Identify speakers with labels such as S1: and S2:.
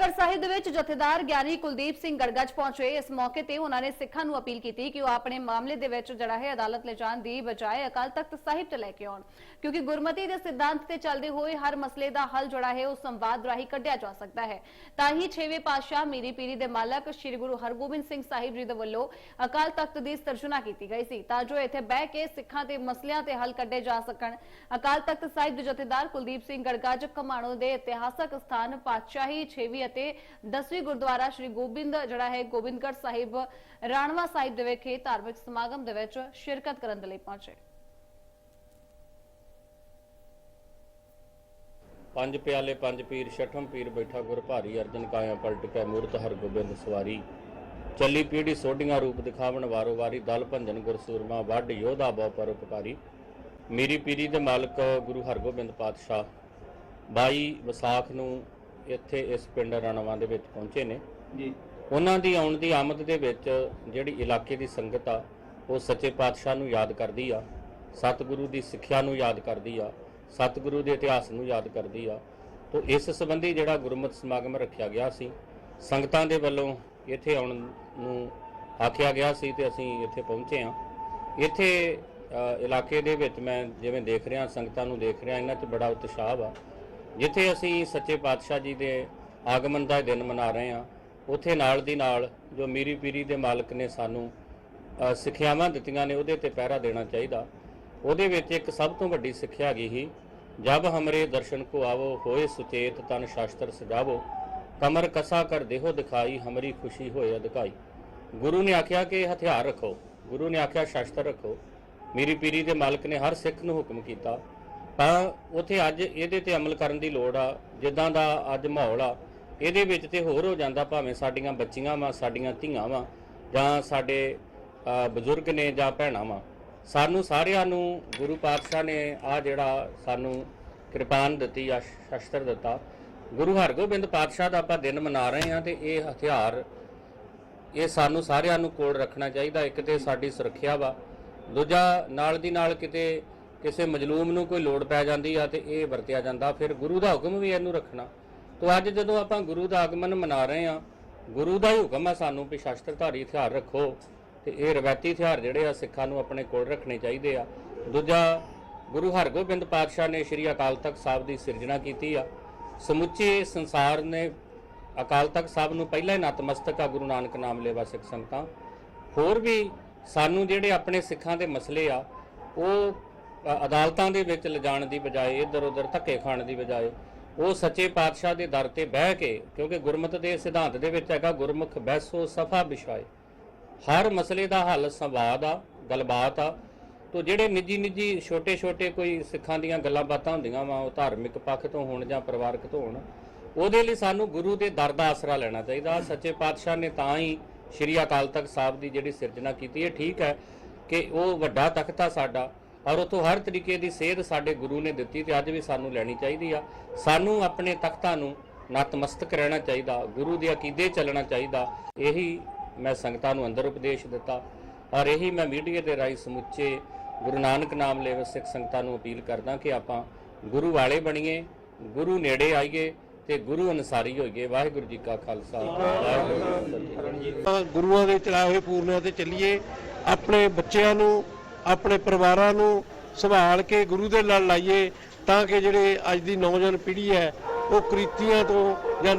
S1: ਫਤਿਹਗੜ੍ਹ ਸਾਹਿਬ ਦੇ ਵਿੱਚ ਜਥੇਦਾਰ ਗਿਆਨੀ ਕੁਲਦੀਪ ਸਿੰਘ ਗੜਗੜ ਪਹੁੰਚੇ ਇਸ ਮੌਕੇ ਤੇ ਉਹਨਾਂ ਨੇ ਸਿੱਖਾਂ ਨੂੰ ਅਪੀਲ ਕੀਤੀ ਕਿ ਉਹ ਆਪਣੇ ਮਾਮਲੇ ਦੇ ਵਿੱਚ ਜਿਹੜਾ ਹੈ ਅਦਾਲਤ ਲੈ ਜਾਣ ਦੀ ਬਜਾਏ ਅਕਾਲ ਤਖਤ ਸਾਹਿਬ ਤੇ ਲੈ ਕੇ ਆਉਣ। ਕਿਉਂਕਿ ਗੁਰਮਤੀ ਦੇ ਸਿਧਾਂਤ ਤੇ ਚੱਲਦੇ ਹੋਏ ਹਰ ਮਸਲੇ ਦਾ ਹੱਲ ਜਿਹੜਾ ਹੈ ਉਹ ਸੰਵਾਦ ਰਾਹੀਂ ਕੱਢਿਆ ਜਾ ਸਕਦਾ ਹੈ। ਤਾਂ ਹੀ 6ਵੇਂ ਪਾਤਸ਼ਾਹ ਮੀਰੀ ਪੀਰੀ ਦੇ ਮਾਲਕ ਸ੍ਰੀ ਗੁਰੂ ਹਰਗੋਬਿੰਦ ਸਿੰਘ ਸਾਹਿਬ ਜੀ ਦੇ ਵੱਲੋਂ ਅਕਾਲ ਤਖਤ ਦੀ ਸਿਰਜਣਾ ਕੀਤੀ ਗਈ ਸੀ। ਤਾਂ ਜੋ ਇੱਥੇ ਬਹਿ ਕੇ ਸਿੱਖਾਂ ਦੇ ਮਸਲਿਆਂ ਤੇ ਹੱਲ ਕੱਢੇ ਜਾ ਸਕਣ, ਅਕਾਲ ਤਖਤ ਸਾਹਿਬ ਦੇ ਜਥੇਦਾਰ ਕੁਲਦੀਪ ਸਿੰਘ ਗੜਗੜ ਕਮਾਣੋ ਦੇ ਇਤਿਹਾਸਕ ਸਥਾਨ ਪਾਤਸ਼ਾਹੀ 6ਵੀਂ ਅਤੇ 10ਵੀਂ ਗੁਰਦੁਆਰਾ ਸ੍ਰੀ ਗੋਬਿੰਦ, ਜਿਹੜਾ ਹੈ, ਗੋਬਿੰਦਗੜ੍ਹ ਸਾਹਿਬ, ਰਾਣਵਾ ਸਾਹਿਬ ਦੇ ਵਿਖੇ ਧਾਰਮਿਕ ਸਮਾਗਮ ਦੇ ਵਿੱਚ ਸ਼ਿਰਕਤ ਕਰਨ ਦੇ ਲਈ ਪਹੁੰਚੇ।
S2: ਪੰਜ ਪਿਆਲੇ, ਪੰਜ ਪੀਰ, ਛਠਮ ਪੀਰ ਬੈਠਾ ਗੁਰ ਭਾਰੀ, ਅਰਜਨ ਕਾਇਆ ਪਲਟ ਕੇ ਮੂਰਤ, ਹਰ ਗੋਬਿੰਦ ਸਵਾਰੀ। ਚੱਲੀ ਪੀੜੀ ਸੋਢੀਆਂ ਰੂਪ ਦਿਖਾਵਣ ਵਾਰੋ ਵਾਰੀ, ਦਲ ਭੰਜਨ ਗੁਰ ਸੂਰਮਾ ਵੱਡ ਯੋਧਾ ਬਹੁ ਪਰਉਪਕਾਰੀ ਮੇਰੀ ਪੀਰੀ ਦੇ ਮਾਲਕ ਗੁਰੂ ਹਰਗੋਬਿੰਦ ਪਾਤਸ਼ਾਹ। 22 ਵਿਸਾਖ ਨੂੰ ਇੱਥੇ ਇਸ ਪਿੰਡ ਰਣਵਾ ਦੇ ਵਿੱਚ ਪਹੁੰਚੇ ਨੇ।
S3: ਜੀ।
S2: ਉਹਨਾਂ ਦੀ ਆਉਣ ਦੀ ਆਮਦ ਦੇ ਵਿੱਚ ਜਿਹੜੀ ਇਲਾਕੇ ਦੀ ਸੰਗਤ ਆ ਉਹ ਸੱਚੇ ਪਾਤਸ਼ਾਹ ਨੂੰ ਯਾਦ ਕਰਦੀ ਆ ਸਤਿਗੁਰੂ ਦੀ ਸਿੱਖਿਆ ਨੂੰ ਯਾਦ ਕਰਦੀ ਆ ਸਤਿਗੁਰੂ ਦੇ ਇਤਿਹਾਸ ਨੂੰ ਯਾਦ ਕਰਦੀ ਆ। ਤੋਂ ਇਸ ਸੰਬੰਧੀ ਜਿਹੜਾ ਗੁਰਮਤਿ ਸਮਾਗਮ ਰੱਖਿਆ ਗਿਆ ਸੀ ਸੰਗਤਾਂ ਦੇ ਵੱਲੋਂ ਇੱਥੇ ਆਉਣ ਨੂੰ ਆਖਿਆ ਗਿਆ ਸੀ ਤੇ ਅਸੀਂ ਇੱਥੇ ਪਹੁੰਚੇ ਆ ਇੱਥੇ ਇਲਾਕੇ ਦੇ ਵਿੱਚ ਮੈਂ ਜਿਵੇਂ ਦੇਖ ਰਿਹਾ ਸੰਗਤਾਂ ਨੂੰ ਦੇਖ ਰਿਹਾ ਇਹਨਾਂ 'ਚ ਬੜਾ ਉਤਸ਼ਾਹ ਵਾ। ਜਿੱਥੇ ਅਸੀਂ ਸੱਚੇ ਪਾਤਸ਼ਾਹ ਜੀ ਦੇ ਆਗਮਨ ਦਾ ਦਿਨ ਮਨਾ ਰਹੇ ਹਾਂ, ਉੱਥੇ ਨਾਲ ਦੀ ਨਾਲ ਜੋ ਮੀਰੀ ਪੀਰੀ ਦੇ ਮਾਲਕ ਨੇ ਸਾਨੂੰ ਸਿੱਖਿਆਵਾਂ ਦਿੱਤੀਆਂ ਨੇ, ਉਹਦੇ ਤੇ ਪਹਿਰਾ ਦੇਣਾ ਚਾਹੀਦਾ। ਉਹਦੇ ਵਿੱਚ ਇੱਕ ਸਭ ਤੋਂ ਵੱਡੀ ਸਿੱਖਿਆ ਗਈ ਹੀ ਜਬ ਹਮਰੇ ਦਰਸ਼ਨ ਕੋ ਆਵੋ, ਹੋਏ ਸੁਚੇਤ ਤਨ ਸ਼ਾਸਤਰ ਸਜਾਵੋ, ਕਮਰ ਕਸਾ ਕਰ ਦੇਹੋ ਦਿਖਾਈ, ਹਮਰੀ ਖੁਸ਼ੀ ਹੋਏ ਅਧਿਕਾਈ। ਗੁਰੂ ਨੇ ਆਖਿਆ ਕਿ ਹਥਿਆਰ ਰੱਖੋ, ਗੁਰੂ ਨੇ ਆਖਿਆ ਸ਼ਾਸਤਰ ਰੱਖੋ। ਮੀਰੀ ਪੀਰੀ ਦੇ ਮਾਲਕ ਨੇ ਹਰ ਸਿੱਖ ਨੂੰ ਹੁਕਮ ਕੀਤਾ ਤਾਂ ਉਥੇ ਅੱਜ ਇਹਦੇ ਤੇ ਅਮਲ ਕਰਨ ਦੀ ਲੋੜ ਆ, ਜਿੱਦਾਂ ਦਾ ਅੱਜ ਮਾਹੌਲ ਆ, ਇਹਦੇ ਵਿੱਚ ਤੇ ਹੋਰ ਹੋ ਜਾਂਦਾ ਭਾਵੇਂ ਸਾਡੀਆਂ ਬੱਚੀਆਂ ਵਾ, ਸਾਡੀਆਂ ਧੀਆਂ ਵਾ, ਜਾਂ ਸਾਡੇ ਬਜ਼ੁਰਗ ਨੇ ਜਾਂ ਭੈਣਾਂ ਵਾ। ਸਾਨੂੰ ਸਾਰਿਆਂ ਨੂੰ ਗੁਰੂ ਪਾਤਸ਼ਾਹ ਨੇ ਆ ਜਿਹੜਾ ਸਾਨੂੰ ਕਿਰਪਾਨ ਦਿੱਤੀ ਆ ਸ਼ਸਤਰ ਦਿੱਤਾ। ਗੁਰੂ ਹਰਗੋਬਿੰਦ ਪਾਤਸ਼ਾਹ ਦਾ ਆਪਾਂ ਦਿਨ ਮਨਾ ਰਹੇ ਹਾਂ ਤੇ ਇਹ ਹਥਿਆਰ, ਇਹ ਸਾਨੂੰ ਸਾਰਿਆਂ ਨੂੰ ਕੋਲ ਰੱਖਣਾ ਚਾਹੀਦਾ, ਇੱਕ ਤੇ ਸਾਡੀ ਸੁਰੱਖਿਆ ਵਾ। ਦੂਜਾ, ਨਾਲ ਦੀ ਨਾਲ ਕਿਤੇ ਕਿਸੇ ਮਜਲੂਮ ਨੂੰ ਕੋਈ ਲੋੜ ਪੈ ਜਾਂਦੀ ਆ ਤੇ ਇਹ ਵਰਤਿਆ ਜਾਂਦਾ। ਫਿਰ ਗੁਰੂ ਦਾ ਹੁਕਮ ਵੀ ਇਹਨੂੰ ਰੱਖਣਾ। ਤੋਂ ਅੱਜ ਜਦੋਂ ਆਪਾਂ ਗੁਰੂ ਦਾ ਆਗਮਨ ਮਨਾ ਰਹੇ ਆ, ਗੁਰੂ ਦਾ ਹੀ ਹੁਕਮ ਆ ਸਾਨੂੰ ਵੀ ਸ਼ਾਸ਼ਤਰਧਾਰੀ ਹਥਿਆਰ ਰੱਖੋ ਤੇ ਇਹ ਰਵਾਇਤੀ ਹਥਿਆਰ ਜਿਹੜੇ ਆ ਸਿੱਖਾਂ ਨੂੰ ਆਪਣੇ ਕੋਲ ਰੱਖਣੇ ਚਾਹੀਦੇ ਆ। ਦੂਜਾ, ਗੁਰੂ ਹਰਗੋਬਿੰਦ ਪਾਤਸ਼ਾਹ ਨੇ ਸ੍ਰੀ ਅਕਾਲ ਤਖਤ ਸਾਹਿਬ ਦੀ ਸਿਰਜਣਾ ਕੀਤੀ ਆ। ਸਮੁੱਚੇ ਸੰਸਾਰ ਨੇ ਅਕਾਲ ਤਖਤ ਸਾਹਿਬ ਨੂੰ ਪਹਿਲਾਂ ਹੀ ਨਤਮਸਤਕ ਆ, ਗੁਰੂ ਨਾਨਕ ਨਾਮ ਲੇਵਾ ਸਿੱਖ ਸੰਗਤਾਂ। ਹੋਰ ਵੀ ਸਾਨੂੰ ਜਿਹੜੇ ਆਪਣੇ ਸਿੱਖਾਂ ਦੇ ਮਸਲੇ ਆ, ਉਹ ਅਦਾਲਤਾਂ ਦੇ ਵਿੱਚ ਲਿਜਾਣ ਦੀ ਬਜਾਏ ਇੱਧਰ ਉੱਧਰ ਧੱਕੇ ਖਾਣ ਦੀ ਬਜਾਏ, ਉਹ ਸੱਚੇ ਪਾਤਸ਼ਾਹ ਦੇ ਦਰ ਤੇ ਬਹਿ ਕੇ, ਕਿਉਂਕਿ ਗੁਰਮਤਿ ਦੇ ਸਿਧਾਂਤ ਦੇ ਵਿੱਚ ਹੈਗਾ, ਗੁਰਮੁਖ ਬਹਿਸੋ ਸਫਾ ਵਿਛਾਏ ਹਰ ਮਸਲੇ ਦਾ ਹੱਲ ਸੰਵਾਦ ਆ, ਗੱਲਬਾਤ ਆ, ਤੋ ਜਿਹੜੇ ਨਿੱਜੀ ਨਿੱਜੀ ਛੋਟੇ ਛੋਟੇ ਕੋਈ ਸਿੱਖਾਂ ਦੀਆਂ ਗੱਲਾਂ ਬਾਤਾਂ ਹੁੰਦੀਆਂ ਵਾ, ਉਹ ਧਾਰਮਿਕ ਪੱਖ ਤੋਂ ਹੋਣ ਜਾਂ ਪਰਿਵਾਰਕ ਤੋਂ ਹੋਣ, ਉਹਦੇ ਲਈ ਸਾਨੂੰ ਗੁਰੂ ਦੇ ਦਰ ਦਾ ਆਸਰਾ ਲੈਣਾ ਚਾਹੀਦਾ। ਸੱਚੇ ਪਾਤਸ਼ਾਹ ਨੇ ਤਾਂ ਹੀ ਸ਼੍ਰੀ ਅਕਾਲ ਤਖਤ ਸਾਹਿਬ ਦੀ ਜਿਹੜੀ ਸਿਰਜਣਾ ਕੀਤੀ ਹੈ ਠੀਕ ਹੈ ਕਿ ਉਹ ਵੱਡਾ ਤਖਤ ਆ ਸਾਡਾ। ਔਰ ਉਥੋਂ ਹਰ ਤਰੀਕੇ ਦੀ ਸੇਧ ਸਾਡੇ ਗੁਰੂ ਨੇ ਦਿੱਤੀ ਤੇ ਅੱਜ ਵੀ ਸਾਨੂੰ ਲੈਣੀ ਚਾਹੀਦੀ ਆ। ਸਾਨੂੰ ਆਪਣੇ ਤਖਤਾਂ ਨੂੰ ਨਤਮਸਤਕ ਰਹਿਣਾ ਚਾਹੀਦਾ, ਗੁਰੂ ਦੇ ਅਕੀਦੇ ਚੱਲਣਾ ਚਾਹੀਦਾ। ਇਹੀ ਮੈਂ ਸੰਗਤਾਂ ਨੂੰ ਅੰਦਰ ਉਪਦੇਸ਼ ਦਿੱਤਾ ਔਰ ਇਹੀ ਮੈਂ ਮੀਡੀਆ ਦੇ ਰਾਹੀਂ ਸਮੁੱਚੇ ਗੁਰੂ ਨਾਨਕ ਨਾਮ ਲੈਵ ਸਿੱਖ ਸੰਗਤਾਂ ਨੂੰ ਅਪੀਲ ਕਰਦਾ ਕਿ ਆਪਾਂ ਗੁਰੂ ਵਾਲੇ ਬਣੀਏ, ਗੁਰੂ ਨੇੜੇ ਆਈਏ ਤੇ ਗੁਰੂ ਅਨਸਾਰੀ ਹੋਈਏ। ਵਾਹਿਗੁਰੂ ਜੀ ਕਾ ਖਾਲਸਾ। ਵਾਹਿਗੁਰੂ ਜੀ ਕੀ
S3: ਗੁਰੂਆਂ ਦੇ ਚਲਾਏ ਹੋਏ ਪੂਰਨਿਆਂ ਤੇ ਚੱਲੀਏ। ਆਪਣੇ ਬੱਚਿਆਂ ਨੂੰ ਆਪਣੇ ਪਰਿਵਾਰਾਂ ਨੂੰ ਸੰਭਾਲ ਕੇ ਗੁਰੂ ਦੇ ਨਾਲ ਲਾਈਏ ਤਾਂ ਕਿ ਜਿਹੜੇ ਅੱਜ ਦੀ ਨੌਜਵਾਨ ਪੀੜ੍ਹੀ ਹੈ, ਉਹ ਕ੍ਰਿਤੀਆਂ ਤੋਂ ਜਾਂ